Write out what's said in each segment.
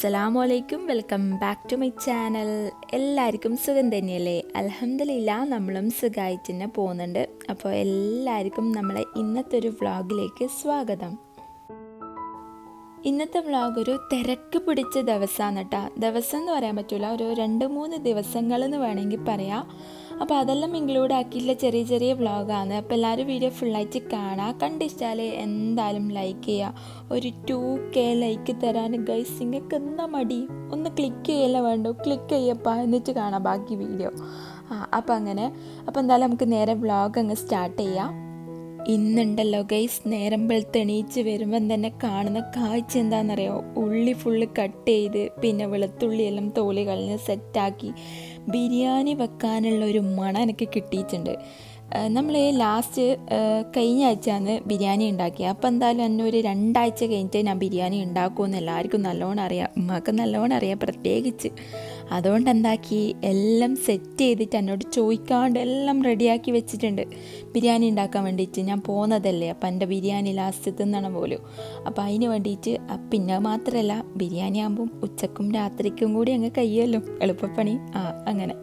അസ്സലാമു അലൈക്കും welcome back to my channel. എല്ലാവർക്കും സുഖം തന്നെയല്ലേ? അലഹമില്ല നമ്മളും സുഖമായിട്ട് തന്നെ പോകുന്നുണ്ട്. അപ്പോൾ എല്ലാവർക്കും നമ്മളെ ഇന്നത്തെ ഒരു വ്ളോഗിലേക്ക് സ്വാഗതം. ഇന്നത്തെ വ്ളോഗ് ഒരു തിരക്ക് പിടിച്ച ദിവസമാണ് കേട്ടോ ദിവസം എന്ന് പറയാൻ പറ്റില്ല ഒരു രണ്ട് മൂന്ന് ദിവസങ്ങൾ എന്ന് വേണമെങ്കിൽ പറയാം. അപ്പോൾ അതെല്ലാം ഇൻക്ലൂഡ് ആക്കിയിട്ടുള്ള ചെറിയ ചെറിയ വ്ളോഗാണ് അപ്പോൾ എല്ലാവരും വീഡിയോ ഫുള്ളായിട്ട് കാണാം. കണ്ടിച്ചാൽ എന്തായാലും ലൈക്ക് ചെയ്യുക ഒരു ടു കെ ലൈക്ക് തരാൻ ഗൈസ് നിങ്ങൾക്ക് എന്താ മടി? ഒന്ന് ക്ലിക്ക് ചെയ്യല്ല വേണ്ടോ? ക്ലിക്ക് ചെയ്യപ്പാ എന്നിട്ട് കാണാം ബാക്കി വീഡിയോ ആ അപ്പോൾ അങ്ങനെ. അപ്പോൾ എന്തായാലും നമുക്ക് നേരെ വ്ളോഗ് അങ്ങ് സ്റ്റാർട്ട് ചെയ്യാം. ഇന്നുണ്ടല്ലോ ഗൈസ് നേരം തെണീച്ച് വരുമ്പം തന്നെ കാണുന്ന കാഴ്ച എന്താണെന്നറിയോ? ഉള്ളി ഫുള്ള് കട്ട് ചെയ്ത് പിന്നെ വെളുത്തുള്ളിയെല്ലാം തോലി കളഞ്ഞ് സെറ്റാക്കി ബിരിയാണി വെക്കാനുള്ള ഒരു മണം എനിക്ക് കിട്ടിയിട്ടുണ്ട്. നമ്മൾ ലാസ്റ്റ് കഴിഞ്ഞ ആഴ്ചയാണ് ബിരിയാണി ഉണ്ടാക്കിയത് അപ്പോൾ എന്തായാലും എന്നെ ഒരു രണ്ടാഴ്ച കഴിഞ്ഞിട്ട് ഞാൻ ബിരിയാണി ഉണ്ടാക്കുമെന്ന് എല്ലാവർക്കും നല്ലോണം അറിയാം. ഉമ്മക്ക് നല്ലോണം അറിയാം പ്രത്യേകിച്ച്. അതുകൊണ്ട് എന്താക്കി എല്ലാം സെറ്റ് ചെയ്തിട്ട് എന്നോട് ചോദിക്കാണ്ട് എല്ലാം റെഡിയാക്കി വെച്ചിട്ടുണ്ട്. ബിരിയാണി ഉണ്ടാക്കാൻ വേണ്ടിയിട്ട് ഞാൻ പോകുന്നതല്ലേ അപ്പം എന്റെ ബിരിയാണി ലാസ്റ്റ് തിന്നണം പോലും. അപ്പോൾ അതിന് വേണ്ടിയിട്ട് പിന്നെ മാത്രമല്ല ബിരിയാണി ആകുമ്പം ഉച്ചക്കും രാത്രിക്കും കൂടി അങ്ങ് കഴിയുമല്ലോ എളുപ്പപ്പണി. ആ അങ്ങനെ.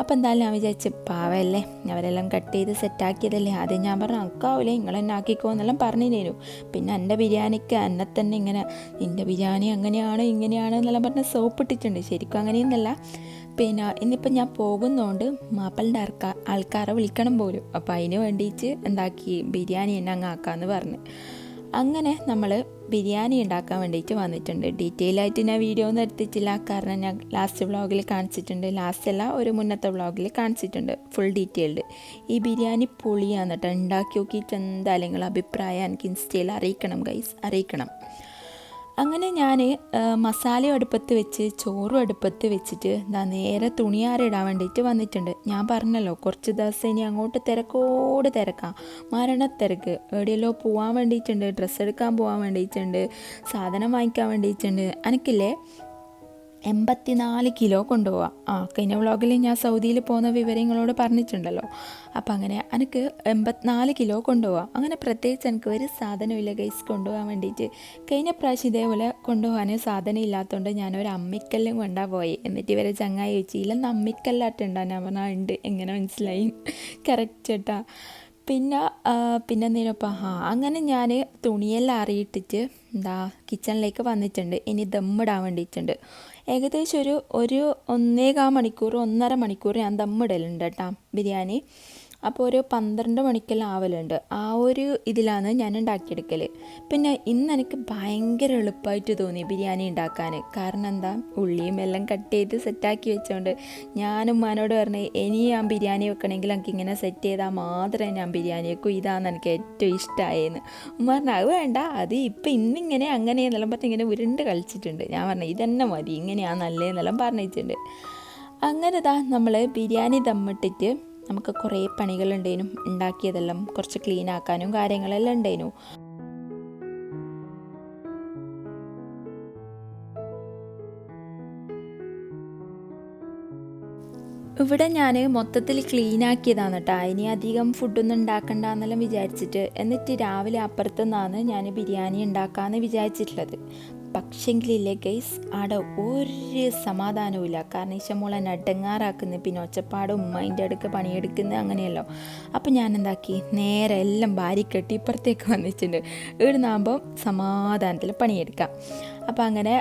അപ്പോൾ എന്തായാലും ഞാൻ വിചാരിച്ച് പാവല്ലേ അവരെല്ലാം കട്ട് ചെയ്ത് സെറ്റാക്കിയതല്ലേ ആദ്യം ഞാൻ പറഞ്ഞു അക്കാവില്ലേ നിങ്ങൾ എന്നെ ആക്കിക്കോ എന്നെല്ലാം പറഞ്ഞിരുന്നു പിന്നെ എന്റെ ബിരിയാണിക്ക് എന്നെ തന്നെ ഇങ്ങനെ നിന്റെ ബിരിയാണി അങ്ങനെയാണ് ഇങ്ങനെയാണ് എന്നെല്ലാം പറഞ്ഞ് സോപ്പ് ഇട്ടിട്ടുണ്ട്. ശരിക്കും അങ്ങനെയൊന്നല്ല പിന്നെ ഇന്നിപ്പം ഞാൻ പോകുന്നതുകൊണ്ട് മാപ്പിളിന്റെ ആൾക്കാ ആൾക്കാരെ വിളിക്കണം പോലും. അപ്പോൾ അതിന് വേണ്ടിയിട്ട് എന്താക്കി ബിരിയാണി എന്നെ അങ്ങ് ആക്കാമെന്ന് പറഞ്ഞ്. അങ്ങനെ നമ്മൾ ബിരിയാണി ഉണ്ടാക്കാൻ വേണ്ടിയിട്ട് വന്നിട്ടുണ്ട്. ഡീറ്റെയിൽ ആയിട്ട് ഞാൻ വീഡിയോ ഒന്നും എടുത്തിട്ടില്ല. കാരണം ഞാൻ ലാസ്റ്റ് വ്ളോഗിൽ കാണിച്ചിട്ടുണ്ട്. ലാസ്റ്റ് അല്ല ഒരു മുന്നത്തെ വ്ളോഗിൽ കാണിച്ചിട്ടുണ്ട്. ഫുൾ ഡീറ്റെയിൽഡ് ഈ ബിരിയാണി പൊളിയാണ് കേട്ടോ ഉണ്ടാക്കി നോക്കിയിട്ട് എന്തായാലും അഭിപ്രായം എനിക്ക് ഇൻസ്റ്റയിൽ അറിയിക്കണം ഗൈസ് അറിയിക്കണം. അങ്ങനെ ഞാൻ മസാല അടുപ്പത്ത് വെച്ച് ചോറും അടുപ്പത്ത് വെച്ചിട്ട് എന്താ നേരെ തുണിയാറിടാൻ വേണ്ടിയിട്ട് വന്നിട്ടുണ്ട്. ഞാൻ പറഞ്ഞല്ലോ കുറച്ച് ദിവസം ഇനി അങ്ങോട്ട് തിരക്കോട് തിരക്കാം. മരണത്തിരക്ക്. എവിടെയല്ലോ പോകാൻ വേണ്ടിയിട്ടുണ്ട് ഡ്രസ്സ് എടുക്കാൻ പോകാൻ വേണ്ടിയിട്ടുണ്ട് സാധനം വാങ്ങിക്കാൻ വേണ്ടിയിട്ടുണ്ട് എനിക്കില്ലേ എൺപത്തിനാല് കിലോ കൊണ്ടുപോവാം. ആ കഴിഞ്ഞ വ്ളോഗിൽ ഞാൻ സൗദിയിൽ പോകുന്ന വിവരങ്ങളോട് പറഞ്ഞിട്ടുണ്ടല്ലോ. അപ്പം അങ്ങനെ എനിക്ക് എൺപത്തിനാല് കിലോ കൊണ്ടുപോവാം. അങ്ങനെ പ്രത്യേകിച്ച് എനിക്ക് ഒരു സാധനമില്ല ഗൈസ് കൊണ്ടുപോകാൻ വേണ്ടിയിട്ട് കഴിഞ്ഞ പ്രാവശ്യം ഇതേപോലെ കൊണ്ടുപോകാൻ സാധനം ഇല്ലാത്തതുകൊണ്ട് ഞാനൊരു അമ്മിക്കല്ലും കൊണ്ടാ പോയി. എന്നിട്ട് ഇവരെ ചങ്ങായി ചോദിച്ചു ഇല്ലെന്ന് അമ്മിക്കല്ലാട്ടുണ്ടോ ഞാൻ പറഞ്ഞാൽ ഉണ്ട് എങ്ങനെ മനസ്സിലായി? കറക്റ്റ് കേട്ടാ പിന്നെ പിന്നെ എന്തിനൊപ്പം? ആ അങ്ങനെ ഞാൻ തുണിയെല്ലാം അറിയിട്ടിട്ട് എന്താ കിച്ചണിലേക്ക് വന്നിട്ടുണ്ട്. ഇനി ദമ്മിടാൻ വേണ്ടിയിട്ടുണ്ട് ഏകദേശം ഒരു ഒരു ഒന്നേകാൽ മണിക്കൂർ ഒന്നര മണിക്കൂർ ഞാൻ ദമ്മിടലുണ്ട് കേട്ടോ ബിരിയാണി. അപ്പോൾ ഒരു പന്ത്രണ്ട് മണിക്കെല്ലാം ആവലുണ്ട്. ആ ഒരു ഇതിലാണ് ഞാൻ ഉണ്ടാക്കിയെടുക്കൽ പിന്നെ ഇന്ന് എനിക്ക് ഭയങ്കര എളുപ്പമായിട്ട് തോന്നി ബിരിയാണി ഉണ്ടാക്കാൻ കാരണം എന്താ? ഉള്ളിയും എല്ലാം കട്ട് ചെയ്ത് സെറ്റാക്കി വെച്ചോണ്ട് ഞാൻ ഉമ്മാനോട് പറഞ്ഞ് ഇനി ഞാൻ ബിരിയാണി വെക്കണമെങ്കിൽ എനിക്ക് ഇങ്ങനെ സെറ്റ് ചെയ്താൽ മാത്രമേ ഞാൻ ബിരിയാണി വെക്കൂ. ഇതാണ് എനിക്ക് ഏറ്റവും ഇഷ്ടമായെന്ന് ഉമ്മ പറഞ്ഞു അത് വേണ്ട. അത് ഇപ്പം ഇന്നിങ്ങനെ അങ്ങനെ എന്നെല്ലാം പറഞ്ഞ് ഇങ്ങനെ ഉരുണ്ട് കളിച്ചിട്ടുണ്ട്. ഞാൻ പറഞ്ഞു ഇതന്നെ മതി. ഇങ്ങനെയാണ് നല്ലതെന്നെല്ലാം പറഞ്ഞിട്ടുണ്ട് അങ്ങനെ ഇതാ നമ്മൾ ബിരിയാണി ദമ്മിട്ടിട്ട് നമുക്ക് കുറേ പണികളുണ്ടേനും ഉണ്ടാക്കിയതെല്ലാം കുറച്ച് ക്ലീൻ ആക്കാനും കാര്യങ്ങളെല്ലാം ഉണ്ടേനു. ഇവിടെ ഞാൻ മൊത്തത്തിൽ ക്ലീൻ ആക്കിയതാണ് കേട്ടോ ഇനി അധികം ഫുഡൊന്നും ഉണ്ടാക്കണ്ട എന്നെല്ലാം വിചാരിച്ചിട്ട് എന്നിട്ട് രാവിലെ അപ്പുറത്തു നിന്നാണ് ഞാൻ ബിരിയാണി ഉണ്ടാക്കാമെന്ന് വിചാരിച്ചിട്ടുള്ളത്. പക്ഷെങ്കിലില്ലേ ഗൈസ് അവിടെ ഒരു സമാധാനവുമില്ല. കാരണം ഇഷ്ടമോളെ നട്ടങ്ങാറാക്കുന്നു പിന്നെ ഒച്ചപ്പാടും ഉമ്മന്റെ അടുക്ക പണിയെടുക്കുന്നത് അങ്ങനെയല്ലോ. അപ്പം ഞാൻ എന്താക്കി നേരെ എല്ലാം ഭാര്യക്കെട്ടി ഇപ്പുറത്തേക്ക് വന്നിട്ടുണ്ട്. ഇവിടുന്നാകുമ്പോൾ സമാധാനത്തിൽ പണിയെടുക്കാം. അപ്പോൾ അങ്ങനെ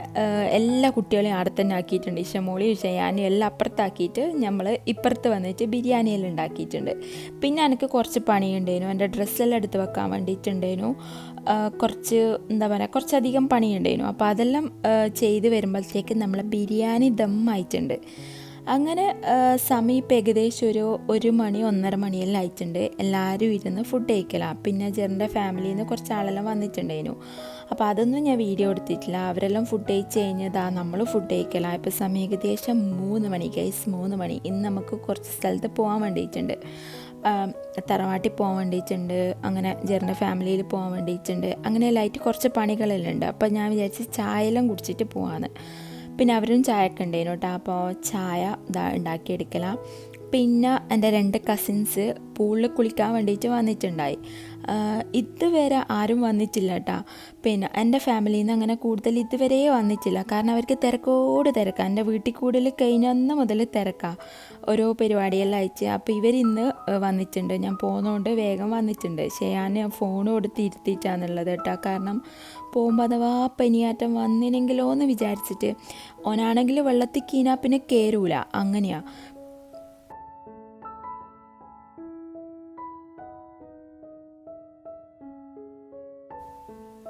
എല്ലാ കുട്ടികളെയും അവിടെ തന്നെ ആക്കിയിട്ടുണ്ട്. ഇഷമോളി ഇഷയാനും എല്ലാം അപ്പുറത്താക്കിയിട്ട് നമ്മൾ ഇപ്പുറത്ത് വന്നിട്ട് ബിരിയാണിയെല്ലാം ഉണ്ടാക്കിയിട്ടുണ്ട്. പിന്നെ എനിക്ക് കുറച്ച് പണിയുണ്ടേനു എന്റെ ഡ്രസ്സെല്ലാം എടുത്ത് വെക്കാൻ വേണ്ടിയിട്ടുണ്ടേനു കുറച്ച് എന്താ പറയുക കുറച്ചധികം പണിയുണ്ടേനു അപ്പോൾ അതെല്ലാം ചെയ്ത് വരുമ്പോഴത്തേക്ക് നമ്മൾ ബിരിയാണി ദം ആയിട്ടുണ്ട് അങ്ങനെ സമയം ഇപ്പം ഏകദേശം ഒരു ഒരു മണി ഒന്നര മണിയെല്ലാം ആയിട്ടുണ്ട്. എല്ലാവരും ഇരുന്ന് ഫുഡ് കഴിക്കലാണ് പിന്നെ ജെറിന്റെ ഫാമിലിയിൽ നിന്ന് കുറച്ച് ആളെല്ലാം വന്നിട്ടുണ്ടായിരുന്നു. അപ്പോൾ അതൊന്നും ഞാൻ വീഡിയോ എടുത്തിട്ടില്ല. അവരെല്ലാം ഫുഡ് കഴിച്ച് കഴിഞ്ഞതാ നമ്മൾ ഫുഡ് കഴിക്കലാണ് ഇപ്പോൾ സമയം ഏകദേശം മൂന്ന് മണി ഗൈസ് മൂന്ന് മണി. ഇന്ന് നമുക്ക് കുറച്ച് സ്ഥലത്ത് പോകാൻ വേണ്ടിയിട്ടുണ്ട്. തറവാട്ടിൽ പോകാൻ വേണ്ടിയിട്ടുണ്ട്. അങ്ങനെ ജെറിന്റെ ഫാമിലിയിൽ പോകാൻ വേണ്ടിയിട്ടുണ്ട്. അങ്ങനെ ലൈറ്റ് കുറച്ച് പണികളെല്ലാം ഉണ്ട്. അപ്പോൾ ഞാൻ വിചാരിച്ച് ചായയെല്ലാം കുടിച്ചിട്ട് പോകാമെന്ന് പിന്നെ അവരും ചായ ഒക്കെ ഉണ്ടായിരുന്നു കേട്ടോ. അപ്പോൾ ചായ ഇതാ ഉണ്ടാക്കിയെടുക്കല. പിന്നെ എന്റെ രണ്ട് കസിൻസ് പൂളിൽ കുളിക്കാൻ വേണ്ടിയിട്ട് വന്നിട്ടുണ്ടായി. ഇതുവരെ ആരും വന്നിട്ടില്ല കേട്ടോ പിന്നെ എന്റെ ഫാമിലിയിൽ നിന്ന് അങ്ങനെ കൂടുതൽ ഇതുവരെ വന്നിട്ടില്ല. കാരണം അവർക്ക് തിരക്കോട് തിരക്കാം. എന്റെ വീട്ടിൽ കൂടുതൽ കഴിഞ്ഞന്ന് മുതൽ തിരക്കാം. ഓരോ പരിപാടിയെല്ലാം അയച്ച് അപ്പോൾ ഇവരിന്ന് വന്നിട്ടുണ്ട്. ഞാൻ പോകുന്നതുകൊണ്ട് വേഗം വന്നിട്ടുണ്ട്. ചെയ്യാൻ ഫോൺ കൊടുത്ത് ഇരുത്തിയിട്ടാണുള്ളത് കേട്ടോ കാരണം പോകുമ്പോൾ അഥവാ പനിയാറ്റം വന്നിനെങ്കിലോ എന്ന് വിചാരിച്ചിട്ട് ഓനാണെങ്കിൽ വെള്ളത്തിൽ കീനാ പിന്നെ കയറൂല അങ്ങനെയാണ്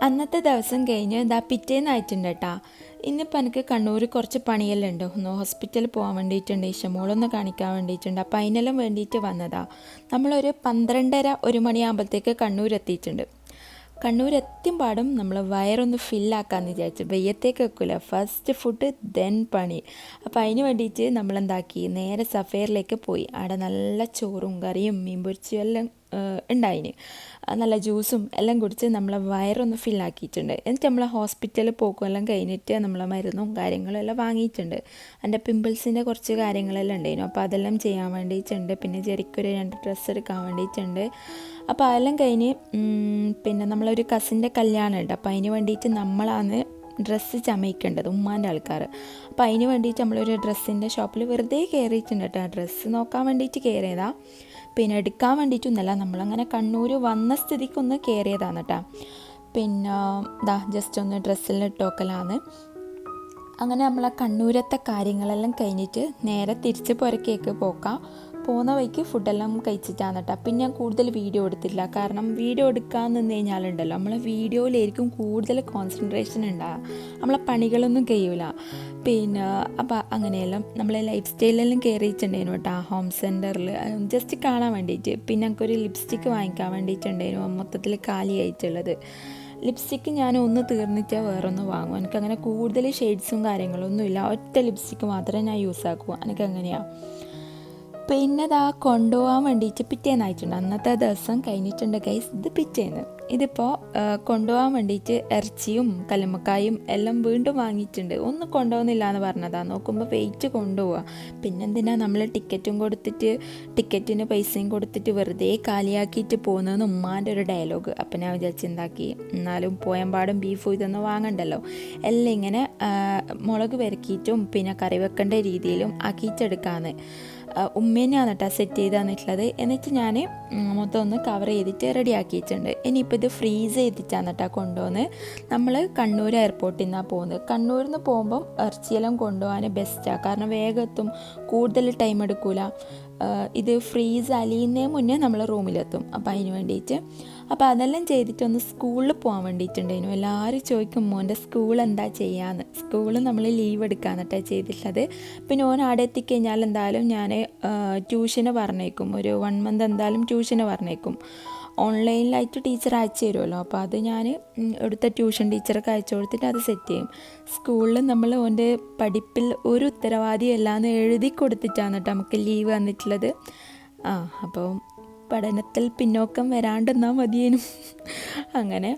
അന്നത്തെ ദിവസം കഴിഞ്ഞ് ഇതാ പിറ്റേന്നായിട്ടുണ്ട് കേട്ടാ ഇന്നിപ്പോൾ എനിക്ക് കണ്ണൂർ കുറച്ച് പണിയെല്ലാം ഉണ്ട് ഒന്ന് ഹോസ്പിറ്റലിൽ പോകാൻ വേണ്ടിയിട്ടുണ്ട് ഇഷമോളൊന്ന് കാണിക്കാൻ വേണ്ടിയിട്ടുണ്ട്. അപ്പോൾ അതിനെല്ലാം വേണ്ടിയിട്ട് വന്നതാ. നമ്മളൊരു പന്ത്രണ്ടര ഒരു മണിയാകുമ്പോഴത്തേക്ക് കണ്ണൂർ എത്തിയിട്ടുണ്ട് കണ്ണൂർ എത്തിയും പാടും നമ്മൾ വയറൊന്ന് ഫില്ലാക്കാമെന്ന് വിചാരിച്ചു. വെയ്യത്തേക്ക് വെക്കില്ല ഫസ്റ്റ് ഫുഡ് ദെൻ പണി. അപ്പോൾ അതിന് വേണ്ടിയിട്ട് നമ്മളെന്താക്കി? നേരെ സഫേറിലേക്ക് പോയി. അവിടെ നല്ല ചോറും കറിയും മീൻ പൊരിച്ചും എല്ലാം ഉണ്ടായിന്. നല്ല ജ്യൂസും എല്ലാം കുടിച്ച് നമ്മളെ വയറൊന്ന് ഫില്ലാക്കിയിട്ടുണ്ട് എന്നിട്ട് നമ്മളെ ഹോസ്പിറ്റലിൽ പോക്കും എല്ലാം കഴിഞ്ഞിട്ട് നമ്മളെ മരുന്നും കാര്യങ്ങളും എല്ലാം വാങ്ങിയിട്ടുണ്ട്. എന്റെ പിമ്പിൾസിന്റെ കുറച്ച് കാര്യങ്ങളെല്ലാം ഉണ്ടായിരുന്നു അപ്പോൾ അതെല്ലാം ചെയ്യാൻ വേണ്ടിയിട്ടുണ്ട്. പിന്നെ ജെറിക്കൊരു രണ്ട് ഡ്രസ്സ് എടുക്കാൻ വേണ്ടിയിട്ടുണ്ട്. അപ്പോൾ അതെല്ലാം കഴിഞ്ഞ് പിന്നെ നമ്മളൊരു കസിന്റെ കല്യാണം ഉണ്ട്. അപ്പോൾ അതിന് വേണ്ടിയിട്ട് നമ്മളാണ് ഡ്രസ്സ് ചമയിക്കേണ്ടത് ഉമ്മാന്റെ ആൾക്കാർ അപ്പോൾ അതിന് വേണ്ടിയിട്ട് നമ്മളൊരു ഡ്രസ്സിന്റെ ഷോപ്പിൽ വെറുതെ കയറിയിട്ടുണ്ട് കേട്ടോ ഡ്രസ്സ് നോക്കാൻ വേണ്ടിയിട്ട് കയറിയതാ പിന്നെ എടുക്കാൻ വേണ്ടിയിട്ടൊന്നുമല്ല. നമ്മളങ്ങനെ കണ്ണൂർ വന്ന സ്ഥിതിക്കൊന്ന് കയറിയതാണ് കേട്ടോ പിന്നെ ദാ ജസ്റ്റ് ഒന്ന് ഡ്രസ്സിൽ ഇട്ടോക്കലാണ്. അങ്ങനെ നമ്മളെ കണ്ണൂരത്തെ കാര്യങ്ങളെല്ലാം കഴിഞ്ഞിട്ട് നേരെ തിരിച്ച് പുരക്കേക്ക് പോക്കാം. പോകുന്ന വഴിക്ക് ഫുഡെല്ലാം കഴിച്ചിട്ടാണ് കേട്ടോ. പിന്നെ ഞാൻ കൂടുതൽ വീഡിയോ എടുത്തില്ല കാരണം വീഡിയോ എടുക്കാൻ നിന്ന് കഴിഞ്ഞാലുണ്ടല്ലോ നമ്മളെ വീഡിയോയിലായിരിക്കും കൂടുതൽ കോൺസെൻട്രേഷൻ ഉണ്ടാകുക നമ്മളെ പണികളൊന്നും കഴിയൂല. പിന്നെ അപ്പോൾ അങ്ങനെയെല്ലാം നമ്മളെ ലൈഫ് സ്റ്റൈലെല്ലാം കയറിയിട്ടുണ്ടായിരുന്നു കേട്ടോ ഹോം സെന്ററിൽ ജസ്റ്റ് കാണാൻ വേണ്ടിയിട്ട്. പിന്നെ എനിക്കൊരു ലിപ്സ്റ്റിക്ക് വാങ്ങിക്കാൻ വേണ്ടിയിട്ടുണ്ടായിരുന്നു മൊത്തത്തിൽ കാലിയായിട്ടുള്ളത്. ലിപ്സ്റ്റിക്ക് ഞാൻ ഒന്ന് തീർന്നിട്ടാൽ വേറൊന്ന് വാങ്ങും. എനിക്കങ്ങനെ കൂടുതൽ ഷെയ്ഡ്സും കാര്യങ്ങളൊന്നും ഇല്ല. ഒറ്റ ലിപ്സ്റ്റിക്ക് മാത്രമേ ഞാൻ യൂസ് ആക്കൂ. എനിക്കങ്ങനെയാണ് പിന്നെ ഇതാ കൊണ്ടുപോകാൻ വേണ്ടിയിട്ട് പിറ്റേന്നായിട്ടുണ്ട് അന്നത്തെ ദിവസം കഴിഞ്ഞിട്ടുണ്ട് ഗൈസ് ഇത് പിറ്റേന്ന്. ഇതിപ്പോൾ കൊണ്ടുപോകാൻ വേണ്ടിയിട്ട് ഇറച്ചിയും കല്ലുമ്മക്കായും എല്ലാം വീണ്ടും വാങ്ങിയിട്ടുണ്ട്. ഒന്നും കൊണ്ടുപോകുന്നില്ല എന്ന് പറഞ്ഞതാണ് നോക്കുമ്പോൾ വെയിറ്റ് കൊണ്ടുപോവുക പിന്നെന്തിനാ നമ്മൾ ടിക്കറ്റും കൊടുത്തിട്ട് ടിക്കറ്റിന് പൈസയും കൊടുത്തിട്ട് വെറുതെ കാലിയാക്കിയിട്ട് പോകുന്നതെന്ന് ഉമ്മാന്റെ ഒരു ഡയലോഗ് അപ്പം ഞാൻ വിചാരിച്ച് എന്താക്കി? എന്നാലും പോയമ്പാടും ബീഫും ഇതൊന്നും വാങ്ങണ്ടല്ലോ. എല്ലാം ഇങ്ങനെ മുളക് പെരക്കിയിട്ടും പിന്നെ കറി വെക്കേണ്ട രീതിയിലും ആക്കിയിട്ടെടുക്കാന്ന്. ഉമ്മേനെയാണ് കേട്ടോ സെറ്റ് ചെയ്ത് തന്നിട്ടുള്ളത് എന്നിട്ട് ഞാൻ മൊത്തം ഒന്ന് കവർ ചെയ്തിട്ട് റെഡി ആക്കിയിട്ടുണ്ട്. ഇനിയിപ്പോൾ ഇത് ഫ്രീസ് ചെയ്തിട്ടാണ് കേട്ടോ കൊണ്ടുവന്ന് നമ്മൾ കണ്ണൂർ എയർപോർട്ടിൽ നിന്നാണ് പോകുന്നത് കണ്ണൂരിൽ നിന്ന് പോകുമ്പം ഇറച്ചിയെല്ലാം കൊണ്ടുപോകാൻ ബെസ്റ്റാണ് കാരണം വേഗത്തും കൂടുതൽ ടൈം എടുക്കൂല. ഇത് ഫ്രീസ് അലിയുന്നതിന് മുന്നേ നമ്മൾ റൂമിലെത്തും അപ്പോൾ അതിന് വേണ്ടിയിട്ട് അപ്പോൾ അതെല്ലാം ചെയ്തിട്ട് ഒന്ന് സ്കൂളിൽ പോകാൻ വേണ്ടിയിട്ടുണ്ടായിരുന്നു. എല്ലാവരും ചോദിക്കും മോന്റെ സ്കൂൾ എന്താ ചെയ്യാന്ന്? സ്കൂളിൽ നമ്മൾ ലീവ് എടുക്കാന്നിട്ടാ ചെയ്തിട്ടുള്ളത്. പിന്നെ ഓൻ അവിടെ എത്തിക്കഴിഞ്ഞാൽ എന്തായാലും ഞാൻ ട്യൂഷന് പറഞ്ഞേക്കും. ഒരു വൺ മന്ത് എന്തായാലും ട്യൂഷന് പറഞ്ഞേക്കും. ഓൺലൈനിലായിട്ട് ടീച്ചർ അയച്ചു തരുമല്ലോ അപ്പോൾ അത് ഞാൻ എടുത്ത ട്യൂഷൻ ടീച്ചർക്ക് അയച്ചു കൊടുത്തിട്ട് അത് സെറ്റ് ചെയ്യും. സ്കൂളിൽ നമ്മൾ ഓന്റെ പഠിപ്പിൽ ഒരു ഉത്തരവാദിയല്ല എന്ന് എഴുതി കൊടുത്തിട്ടാണ് കേട്ടോ നമുക്ക് ലീവ് വന്നിട്ടുള്ളത്. ആ അപ്പോൾ പഠനത്തിൽ പിന്നോക്കം വരാണ്ടെന്നാൽ മതിയേനും. അങ്ങനെ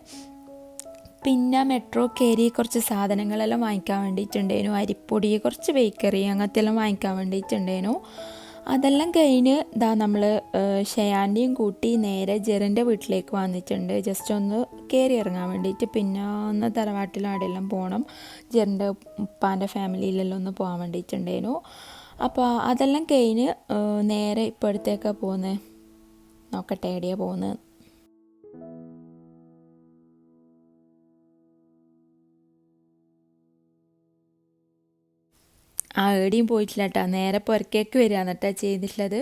പിന്നെ മെട്രോ കയറി കുറച്ച് സാധനങ്ങളെല്ലാം വാങ്ങിക്കാൻ വേണ്ടിയിട്ടുണ്ടേനു. അരിപ്പൊടി കുറച്ച് ബേക്കറി അങ്ങനത്തെ എല്ലാം വാങ്ങിക്കാൻ വേണ്ടിയിട്ടുണ്ടേനു. അതെല്ലാം കഴിഞ്ഞ് ഇതാ നമ്മൾ ഷയാന്റെയും കൂട്ടി നേരെ ജെറിന്റെ വീട്ടിലേക്ക് വന്നിട്ടുണ്ട്. ജസ്റ്റ് ഒന്ന് കയറി ഇറങ്ങാൻ വേണ്ടിയിട്ട് പിന്നെ ഒന്ന് തറവാട്ടിലും അവിടെയെല്ലാം പോകണം ജെറിന്റെ ഉപ്പാന്റെ ഫാമിലിയിലെല്ലാം ഒന്ന് പോകാൻ വേണ്ടിയിട്ടുണ്ടേനു. അപ്പോൾ അതെല്ലാം കഴിഞ്ഞ് നേരെ ഇപ്പോഴത്തേക്കാണ് പോകുന്നത് നോക്കട്ടെ എവിടെയാണ് പോകുന്നത്? ആ ഏടിയും പോയിട്ടില്ല കേട്ടോ നേരെ പുറക്കേക്ക് വരിക എന്നിട്ടാണ് ചെയ്തിട്ടുള്ളത്.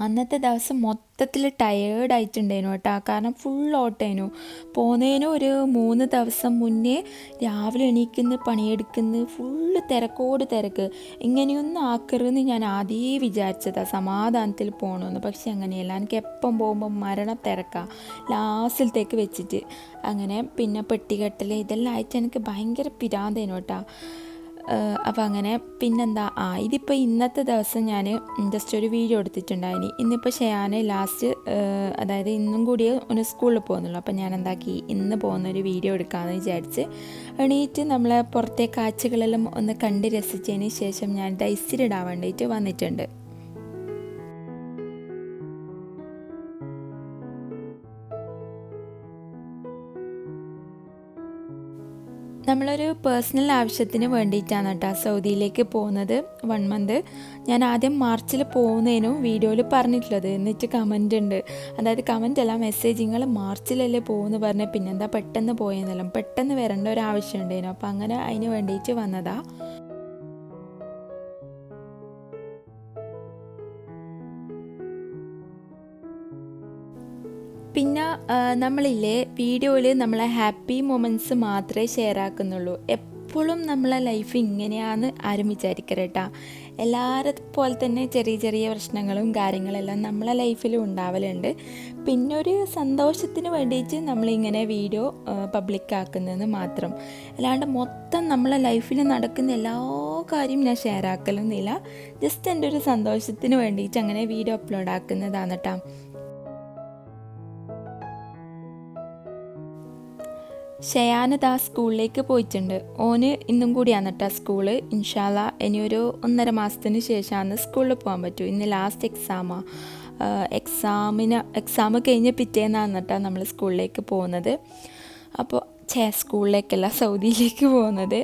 അന്നത്തെ ദിവസം മൊത്തത്തിൽ ടയേർഡായിട്ടുണ്ടായിരുന്നു കേട്ടോ. കാരണം ഫുൾ ഓട്ടേനു. പോകുന്നതിന് ഒരു മൂന്ന് ദിവസം മുന്നേ രാവിലെ എണീക്കുന്ന പണിയെടുക്കുന്ന ഫുള്ള് തിരക്കോട് തിരക്ക്. ഇങ്ങനെയൊന്നും ആക്കരുതെന്ന് ഞാൻ ആദ്യമേ വിചാരിച്ചതാണ് സമാധാനത്തിൽ പോകണമെന്ന് പക്ഷെ അങ്ങനെയല്ല. എനിക്ക് എപ്പം പോകുമ്പോൾ മരണ തിരക്കാണ് ലാസ്റ്റിലത്തേക്ക് വെച്ചിട്ട്. അങ്ങനെ പിന്നെ പെട്ടികെട്ടൽ ഇതെല്ലാം ആയിട്ട് എനിക്ക് ഭയങ്കര പിരാന്തേനു കേട്ടോ. അപ്പോൾ അങ്ങനെ പിന്നെന്താ? ആ ഇതിപ്പോൾ ഇന്നത്തെ ദിവസം ഞാൻ ജസ്റ്റ് ഒരു വീഡിയോ എടുത്തിട്ടുണ്ടായിനി. ഇന്നിപ്പോൾ ഷെയാന് ലാസ്റ്റ് അതായത് ഇന്നും കൂടി ഒന്ന് സ്കൂളിൽ പോകുന്നുള്ളൂ. അപ്പോൾ ഞാൻ എന്താക്കി ഇന്ന് പോകുന്ന ഒരു വീഡിയോ എടുക്കാമെന്ന് വിചാരിച്ച് എണീറ്റ് നമ്മളെ പുറത്തെ കാഴ്ചകളെല്ലാം ഒന്ന് കണ്ട് രസിച്ചതിന് ശേഷം ഞാൻ ഡൈസിലിടാൻ വേണ്ടിയിട്ട് വന്നിട്ടുണ്ട്. നമ്മളൊരു പേഴ്സണൽ ആവശ്യത്തിന് വേണ്ടിയിട്ടാണ് കേട്ടോ സൗദിയിലേക്ക് പോകുന്നത് വൺ മന്ത് ഞാൻ ആദ്യം മാർച്ചിൽ പോകുന്നതിനും വീഡിയോയിൽ പറഞ്ഞിട്ടുള്ളത്. എന്നിട്ട് കമന്റ് ഉണ്ട്. അതായത് കമന്റ് അല്ല മെസ്സേജ് നിങ്ങൾ മാർച്ചിലല്ലേ പോകുന്നു പറഞ്ഞാൽ പിന്നെന്താ പെട്ടെന്ന് പോയെന്നെല്ലാം. പെട്ടെന്ന് വരേണ്ട ഒരു ആവശ്യം ഉണ്ടായിരുന്നു. അപ്പോൾ അങ്ങനെ അതിന് വേണ്ടിയിട്ട് വന്നതാ. പിന്നെ നമ്മളില്ലേ വീഡിയോയിൽ നമ്മളെ ഹാപ്പി മൊമെന്റ്സ് മാത്രമേ ഷെയർ ആക്കുന്നുള്ളൂ എപ്പോഴും നമ്മളെ ലൈഫ് ഇങ്ങനെയാന്ന് ആരും വിചാരിക്കരട്ടാ എല്ലാവരെ പോലെ തന്നെ ചെറിയ ചെറിയ പ്രശ്നങ്ങളും കാര്യങ്ങളെല്ലാം നമ്മളെ ലൈഫിലും ഉണ്ടാവലുണ്ട്. പിന്നെ ഒരു സന്തോഷത്തിന് വേണ്ടിയിട്ട് നമ്മളിങ്ങനെ വീഡിയോ പബ്ലിക് ആക്കുന്നതെന്ന് മാത്രം. അല്ലാണ്ട് മൊത്തം നമ്മളെ ലൈഫിൽ നടക്കുന്ന എല്ലാ കാര്യം ഞാൻ ഷെയർ ആക്കലൊന്നുമില്ല ജസ്റ്റ് എന്റെ ഒരു സന്തോഷത്തിന് വേണ്ടിയിട്ട് അങ്ങനെ വീഡിയോ അപ്ലോഡ് ആക്കുന്നതാണ് കേട്ടോ ആ സ്കൂളിലേക്ക് പോയിട്ടുണ്ട്. ഓന് ഇന്നും കൂടിയാണ് കേട്ടോ സ്കൂൾ. ഇൻഷാല്ല ഇനി ഒരു ഒന്നര മാസത്തിന് ശേഷമാണ് സ്കൂളിൽ പോകാൻ പറ്റൂ. ഇന്ന് ലാസ്റ്റ് എക്സാമാണ് എക്സാമിന് എക്സാം കഴിഞ്ഞ് പിറ്റേന്നാണ് കേട്ടോ നമ്മൾ സ്കൂളിലേക്ക് പോകുന്നത്. അപ്പോൾ ഛേ സ്കൂളിലേക്കല്ല സൗദിയിലേക്ക് പോകുന്നത്.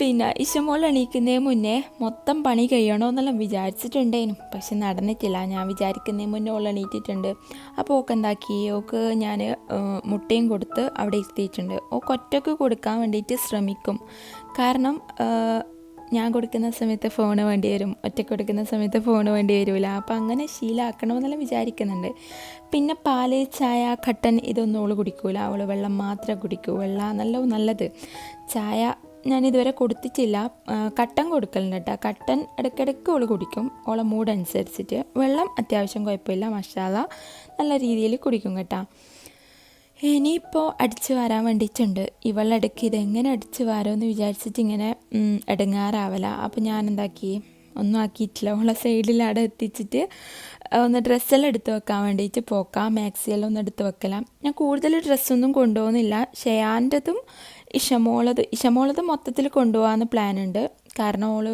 പിന്നെ ഇഷമോൾ എണീക്കുന്നതിന് മുന്നേ മൊത്തം പണി കഴിയണമെന്നെല്ലാം വിചാരിച്ചിട്ടുണ്ടേനു. പക്ഷെ നടന്നിട്ടില്ല. ഞാൻ വിചാരിക്കുന്നതിന് മുന്നേ ഓൾ എണീറ്റിട്ടുണ്ട്. അപ്പോൾ ഓക്ക് എന്താക്കി? ഓക്ക് ഞാൻ മുട്ടയും കൊടുത്ത് അവിടെ ഇരുത്തിയിട്ടുണ്ട്. ഓക്ക് ഒറ്റയ്ക്ക് കൊടുക്കാൻ വേണ്ടിയിട്ട് ശ്രമിക്കും. കാരണം ഞാൻ കൊടുക്കുന്ന സമയത്ത് ഫോണ് വേണ്ടി വരും. ഒറ്റയ്ക്ക് കൊടുക്കുന്ന സമയത്ത് ഫോണ് വേണ്ടി വരില്ല അപ്പം അങ്ങനെ ശീലമാക്കണമെന്നെല്ലാം വിചാരിക്കുന്നുണ്ട്. പിന്നെ പാൽ ചായ കട്ടൻ ഇതൊന്നും അവൾ കുടിക്കൂല. അവൾ വെള്ളം മാത്രമേ കുടിക്കൂ. വെള്ളം നല്ല നല്ലത്. ചായ ഞാൻ ഇതുവരെ കൊടുത്തിട്ടില്ല കട്ടൻ കൊടുക്കലുണ്ട് കേട്ടോ കട്ടൻ ഇടയ്ക്കിടയ്ക്ക് അവൾ കുടിക്കും. ഓളെ മൂഡ് അനുസരിച്ചിട്ട്. വെള്ളം അത്യാവശ്യം കുഴപ്പമില്ല മസാല നല്ല രീതിയിൽ കുടിക്കും കേട്ടോ. ഇനിയിപ്പോൾ അടിച്ചു വരാൻ വേണ്ടിയിട്ടുണ്ട്. ഇവളിടയ്ക്ക് ഇതെങ്ങനെ അടിച്ചു വാരമെന്ന് വിചാരിച്ചിട്ട് ഇങ്ങനെ ഇടങ്ങാറാവല അപ്പോൾ ഞാൻ എന്താക്കി ഒന്നും ആക്കിയിട്ടില്ല. ഓളെ സൈഡിൽ അവിടെ എത്തിച്ചിട്ട് ഒന്ന് ഡ്രസ്സെല്ലാം എടുത്ത് വെക്കാൻ വേണ്ടിയിട്ട് പോക്കാം. മാക്സിയെല്ലാം ഒന്ന് എടുത്ത് വെക്കലാം. ഞാൻ കൂടുതൽ ഡ്രസ്സൊന്നും കൊണ്ടുപോകുന്നില്ല. ഷെയാന്റെതും ഇഷമോളത് ഇഷമോളത് മൊത്തത്തിൽ കൊണ്ടുപോകാമെന്ന് പ്ലാൻ ഉണ്ട് കാരണം ഓൾ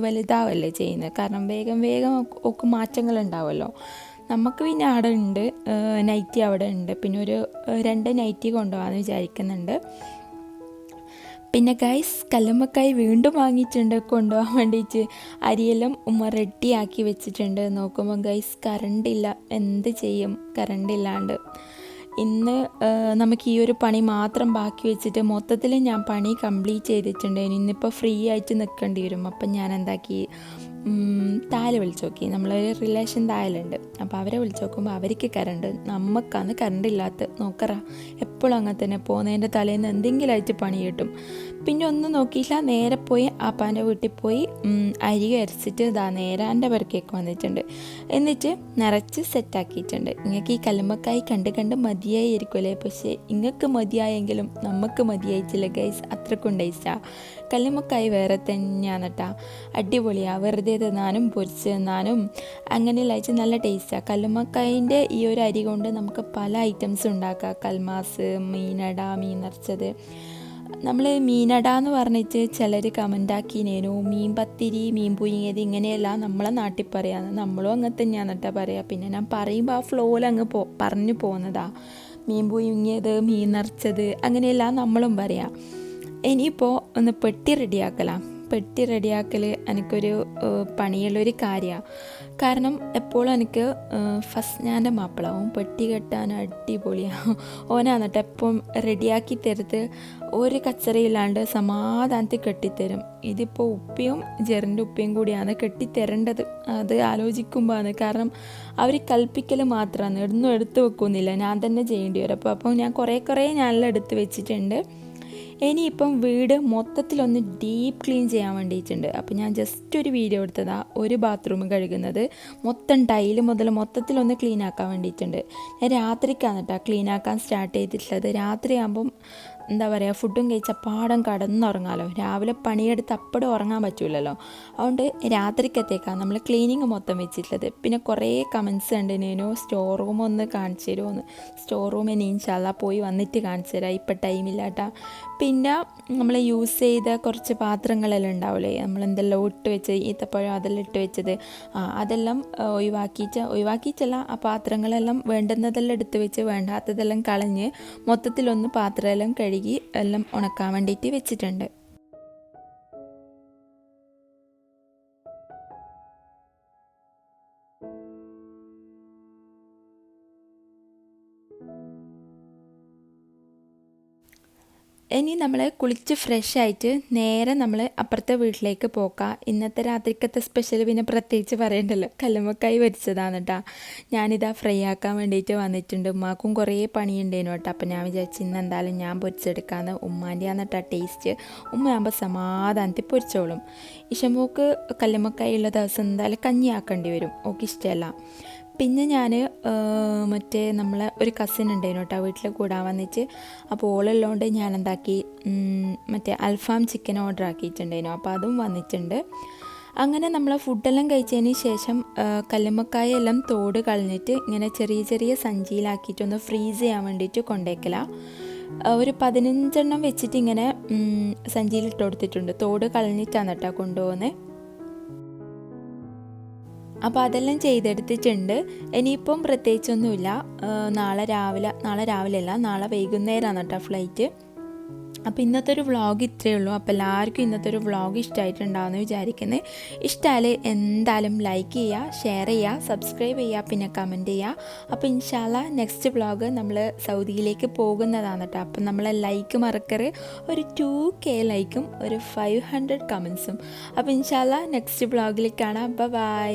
വലുതാവല്ലേ ചെയ്യുന്നത് കാരണം വേഗം വേഗം ഒക്കെ മാറ്റങ്ങൾ ഉണ്ടാവുമല്ലോ നമുക്ക് പിന്നെ അവിടെ ഉണ്ട് നൈറ്റി അവിടെ ഉണ്ട്. പിന്നെ ഒരു രണ്ട് നൈറ്റി കൊണ്ടുപോകാമെന്ന് വിചാരിക്കുന്നുണ്ട്. പിന്നെ ഗൈസ് കല്ലുമ്മക്കായി വീണ്ടും വാങ്ങിയിട്ടുണ്ട്. കൊണ്ടുപോകാൻ വേണ്ടിയിട്ട് അരിയെല്ലാം ഉമ്മ റെഡിയാക്കി വെച്ചിട്ടുണ്ട്. നോക്കുമ്പോൾ ഗൈസ് കറണ്ടില്ല എന്ത് ചെയ്യും? കറണ്ടില്ലാണ്ട് ഇന്ന് നമുക്ക് ഈ ഒരു പണി മാത്രം ബാക്കി വെച്ചിട്ട് മൊത്തത്തിൽ ഞാൻ പണി കംപ്ലീറ്റ് ചെയ്തിട്ടുണ്ട് ഇന്നിപ്പോൾ ഫ്രീ ആയിട്ട് നിൽക്കേണ്ടി വരും. അപ്പം ഞാൻ എന്താക്കി താൽ വിളിച്ചു നോക്കി നമ്മളൊരു റിലേഷൻ തായലുണ്ട്. അപ്പോൾ അവരെ വിളിച്ചു നോക്കുമ്പോൾ അവർക്ക് കറണ്ട് നമുക്കാണ് കറണ്ട് ഇല്ലാത്ത നോക്കറ എപ്പോഴും അങ്ങനെ തന്നെ പോകുന്നതിന്റെ തലേന്ന് എന്തെങ്കിലും ആയിട്ട് പണി കിട്ടും. പിന്നെ ഒന്നും നോക്കിയില്ല നേരെ പോയി ആപ്പാന്റെ വീട്ടിൽ പോയി അരി അരച്ചിട്ട് ഇതാ നേരെ എന്റെ പുറക്കേക്ക് വന്നിട്ടുണ്ട്. എന്നിട്ട് നിറച്ച് സെറ്റാക്കിയിട്ടുണ്ട് നിങ്ങൾക്ക് ഈ കല്ലുമ്മക്കായി കണ്ട് കണ്ട് മതിയായിരിക്കുമല്ലേ പക്ഷേ നിങ്ങൾക്ക് മതിയായെങ്കിലും നമുക്ക് മതിയായിട്ടില്ല ഗൈസ് അത്രക്കും ടേസ്റ്റാ കല്ലുമ്മക്കായി വേറെ തന്നെയാണ് കേട്ടാ അടിപൊളിയാണ് വെറുതെ തിന്നാനും പൊരിച്ച് തിന്നാനും അങ്ങനെ ലയിച്ച് നല്ല ടേസ്റ്റാണ് കല്ലുമ്മക്കായിന്റെ ഈ ഒരു അരി കൊണ്ട് നമുക്ക് പല ഐറ്റംസ് ഉണ്ടാക്കാം. കൽമാസ് മീനട മീൻ നിറച്ചത് നമ്മൾ മീനട എന്ന് പറഞ്ഞിട്ട് ചിലർ കമന്റാക്കിനേനു മീൻ പത്തിരി മീൻ പുഴുങ്ങിയത് ഇങ്ങനെയല്ല നമ്മളെ നാട്ടിൽ പറയാന്ന് നമ്മളും അങ്ങനെ തന്നെയാണ് കേട്ടോ പറയുക പിന്നെ ഞാൻ പറയുമ്പോൾ ആ ഫ്ലോയിൽ അങ്ങ് പോ പറഞ്ഞു പോകുന്നതാ മീൻ പുഴുങ്ങിയത് മീൻ നിറച്ചത് അങ്ങനെയെല്ലാം നമ്മളും പറയാം. ഇനിയിപ്പോൾ ഒന്ന് പെട്ടി റെഡിയാക്കലാം പെട്ടി റെഡിയാക്കൽ എനിക്കൊരു പണിയുള്ളൊരു കാര്യമാണ് കാരണം എപ്പോഴും എനിക്ക് ഫസ്റ്റ് ഞാൻ മാപ്പിളാവും. പെട്ടി കെട്ടാൻ അടിപൊളിയാവും ഓനാന്നിട്ട് എപ്പം റെഡിയാക്കി തരുത്ത് ഒരു കച്ചറയില്ലാണ്ട് സമാധാനത്തിൽ കെട്ടിത്തരും. ഇതിപ്പോൾ ഉപ്പയും ജെറിന്റെ ഉപ്പയും കൂടിയാണ് കെട്ടിത്തരേണ്ടത്. അത് ആലോചിക്കുമ്പോഴാണ് കാരണം അവർ കൽപ്പിക്കൽ മാത്രമാണ് ഒന്നും എടുത്ത് വെക്കുന്നില്ല. ഞാൻ തന്നെ ചെയ്യേണ്ടി വരും. അപ്പോൾ അപ്പോൾ ഞാൻ കുറേ കുറേ ഞാനെല്ലാം എടുത്ത് വെച്ചിട്ടുണ്ട്. ഇനിയിപ്പം വീട് മൊത്തത്തിലൊന്ന് ഡീപ്പ് ക്ലീൻ ചെയ്യാൻ വേണ്ടിയിട്ടുണ്ട്. അപ്പോൾ ഞാൻ ജസ്റ്റ് ഒരു വീഡിയോ എടുത്തതാണ് ഒരു ബാത്റൂം കഴുകുന്നത്. മൊത്തം ടൈൽ മുതൽ മൊത്തത്തിലൊന്ന് ക്ലീൻ ആക്കാൻ വേണ്ടിയിട്ടുണ്ട്. ഞാൻ രാത്രിക്കാണ് കേട്ടോ ക്ലീൻ ആക്കാൻ സ്റ്റാർട്ട് ചെയ്തിട്ടുള്ളത്. രാത്രിയാകുമ്പം എന്താ പറയുക ഫുഡും കഴിച്ച പാടം കടന്നുറങ്ങാമല്ലോ രാവിലെ പണിയെടുത്ത് അപ്പടെ ഉറങ്ങാൻ പറ്റില്ലല്ലോ അതുകൊണ്ട് രാത്രിക്കത്തേക്കാണ് നമ്മൾ ക്ലീനിങ് മൊത്തം വെച്ചിട്ടുള്ളത്. പിന്നെ കുറേ കമൻസ് ഉണ്ട് നേനു സ്റ്റോർ റൂം ഒന്ന് കാണിച്ചു തരുമോന്ന് സ്റ്റോർ റൂം ഇനി ഇൻഷാല്ല പോയി വന്നിട്ട് കാണിച്ചു തരാം ഇപ്പം ടൈമില്ലാട്ട പിന്നെ നമ്മൾ യൂസ് ചെയ്ത കുറച്ച് പാത്രങ്ങളെല്ലാം ഉണ്ടാവില്ലേ നമ്മളെന്തെല്ലാം ഇട്ട് വെച്ച് ഈത്തപ്പഴം അതെല്ലാം ഇട്ട് വെച്ചത്. ആ അതെല്ലാം ഒഴിവാക്കിച്ച ഒഴിവാക്കിയിട്ടല്ല ആ പാത്രങ്ങളെല്ലാം വേണ്ടുന്നതെല്ലാം എടുത്ത് വെച്ച് വേണ്ടാത്തതെല്ലാം കളഞ്ഞ് മൊത്തത്തിലൊന്ന് പാത്രമെല്ലാം കഴുകി എല്ലാം ഉണക്കാൻ വേണ്ടിയിട്ട് വെച്ചിട്ടുണ്ട്. ഇനി നമ്മൾ കുളിച്ച് ഫ്രഷ് ആയിട്ട് നേരെ നമ്മൾ അപ്പുറത്തെ വീട്ടിലേക്ക് പോക്കാം. ഇന്നത്തെ രാത്രിക്കത്തെ സ്പെഷ്യൽ പിന്നെ പ്രത്യേകിച്ച് പറയണ്ടല്ലോ. കല്ലുമ്മക്കായി വരിച്ചതാണ് കേട്ടോ ഞാനിതാ ഫ്രൈ ആക്കാൻ വേണ്ടിയിട്ട് വന്നിട്ടുണ്ട്. ഉമ്മാക്കും കുറേ പണിയുണ്ടേനു കേട്ടോ അപ്പം ഞാൻ വിചാരിച്ചു ഇന്ന് എന്തായാലും ഞാൻ പൊരിച്ചെടുക്കാമെന്ന് ഉമ്മാന്റെ ആണ് കേട്ടോ ടേസ്റ്റ് ഉമ്മയാകുമ്പോൾ സമാധാനത്തിൽ പൊരിച്ചോളും. ഇഷമോക്ക് ഉള്ള ദിവസം എന്തായാലും കഞ്ഞി ആക്കേണ്ടി വരും. ഓക്കെ ഇഷ്ടമല്ല പിന്നെ ഞാൻ മറ്റേ നമ്മളെ ഒരു കസിൻ ഉണ്ടായിരുന്നു കേട്ടോ വീട്ടിൽ കൂടാൻ വന്നിട്ട്. അപ്പോൾ ഓളുള്ളതുകൊണ്ട് ഞാൻ എന്താക്കി മറ്റേ അൽഫാം ചിക്കൻ ഓർഡർ ആക്കിയിട്ടുണ്ടായിരുന്നു. അപ്പോൾ അതും വന്നിട്ടുണ്ട്. അങ്ങനെ നമ്മൾ ഫുഡെല്ലാം കഴിച്ചതിന് ശേഷം കല്ലുമ്മക്കായെല്ലാം തോട് കളഞ്ഞിട്ട് ഇങ്ങനെ ചെറിയ ചെറിയ സഞ്ചിയിലാക്കിയിട്ടൊന്ന് ഫ്രീസ് ചെയ്യാൻ വേണ്ടിയിട്ട് കൊണ്ടേക്കല. ഒരു പതിനഞ്ചെണ്ണം വെച്ചിട്ട് ഇങ്ങനെ സഞ്ചിയിൽ ഇട്ട് കൊടുത്തിട്ടുണ്ട്. തോട് കളഞ്ഞിട്ടാണ് കേട്ടോ കൊണ്ടുപോകുന്നത് അപ്പോൾ അതെല്ലാം ചെയ്തെടുത്തിട്ടുണ്ട്. ഇനിയിപ്പം പ്രത്യേകിച്ചൊന്നുമില്ല. നാളെ രാവിലെ നാളെ രാവിലെ അല്ല നാളെ വൈകുന്നേരമാണ് കേട്ടോ ഫ്ലൈറ്റ് അപ്പോൾ ഇന്നത്തെ ഒരു വ്ളോഗ് ഇത്രയേ ഉള്ളൂ. അപ്പോൾ എല്ലാവർക്കും ഇന്നത്തെ ഒരു വ്ളോഗ് ഇഷ്ടമായിട്ടുണ്ടാവുമെന്ന് വിചാരിക്കുന്നത് ഇഷ്ടമായാൽ എന്തായാലും ലൈക്ക് ചെയ്യുക ഷെയർ ചെയ്യുക സബ്സ്ക്രൈബ് ചെയ്യുക പിന്നെ കമന്റ് ചെയ്യുക. അപ്പോൾ ഇൻഷാല്ല നെക്സ്റ്റ് വ്ളോഗ് നമ്മൾ സൗദിയിലേക്ക് പോകുന്നതാണ് കേട്ടോ. അപ്പം നമ്മൾ ലൈക്ക് മറക്കറ് ഒരു ടു കെ ലൈക്കും ഒരു ഫൈവ് ഹൺഡ്രഡ് കമൻസും അപ്പോൾ ഇൻഷാല്ല നെക്സ്റ്റ് വ്ളോഗിൽ കാണാം. ബൈ